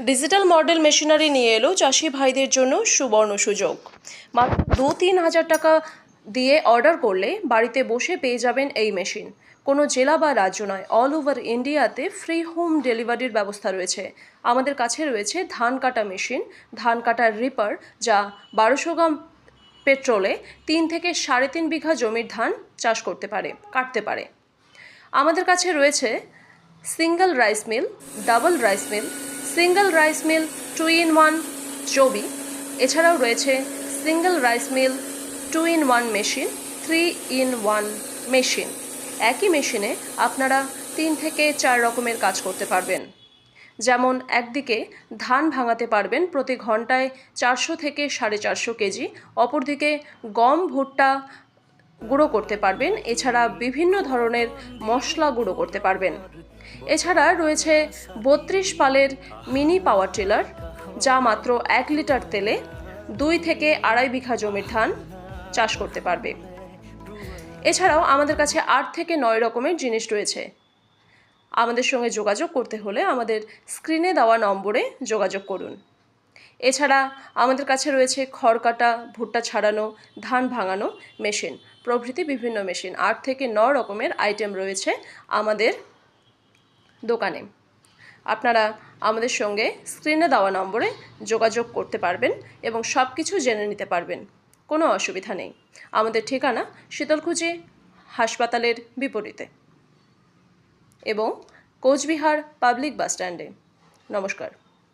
Digital model machinery নিয়ে এলো চাষি ভাইদের জন্য সুবর্ণ সুযোগ। মাত্র দু তিন হাজার টাকা দিয়ে অর্ডার করলে বাড়িতে বসে পেয়ে যাবেন এই মেশিন। কোনো জেলা বা রাজ্য নয়, অল ওভার ইন্ডিয়াতে ফ্রি হোম ডেলিভারির ব্যবস্থা রয়েছে। আমাদের কাছে রয়েছে ধান কাটা মেশিন, ধান কাটার রিপার, যা বারোশো গ্রাম পেট্রোলে তিন থেকে সাড়ে তিন বিঘা জমির ধান চাষ করতে পারে, কাটতে পারে। আমাদের কাছে রয়েছে single rice mill, double rice mill single rice mill two in one চবি এছাড়াও রয়েছে single rice mill two in one machine three in one machine একই মেশিনে আপনারা তিন থেকে চার রকমের কাজ করতে পারবেন। যেমন একদিকে ধান ভাঙাতে পারবেন প্রতি ঘন্টায় চারশো থেকে সাড়ে চারশো কেজি, অপরদিকে গম, ভুট্টা গুঁড়ো করতে পারবেন, এছাড়া বিভিন্ন ধরনের মশলা গুঁড়ো করতে পারবেন। এছাড়া রয়েছে বত্রিশ পালের মিনি পাওয়ার টিলার, যা মাত্র এক লিটার তেলে দুই থেকে আড়াই বিঘা জমির ধান চাষ করতে পারবে। এছাড়াও আমাদের কাছে আট থেকে নয় রকমের জিনিস রয়েছে। আমাদের সঙ্গে যোগাযোগ করতে হলে আমাদের স্ক্রিনে দেওয়া নম্বরে যোগাযোগ করুন। এছাড়া আমাদের কাছে রয়েছে খড় কাটা ভুট্টা ছাড়ানো, ধান ভাঙানো মেশিন। প্রভৃতি বিভিন্ন মেশিন। আট থেকে ন রকমের আইটেম রয়েছে আমাদের দোকানে। আপনারা আমাদের সঙ্গে স্ক্রিনে দেওয়া নম্বরে যোগাযোগ করতে পারবেন এবং সব কিছু জেনে নিতে পারবেন। কোনো অসুবিধা নেই। আমাদের ঠিকানা শীতলকুচি হাসপাতালের বিপরীতে এবং কোচবিহার পাবলিক বাস স্ট্যান্ডে। নমস্কার।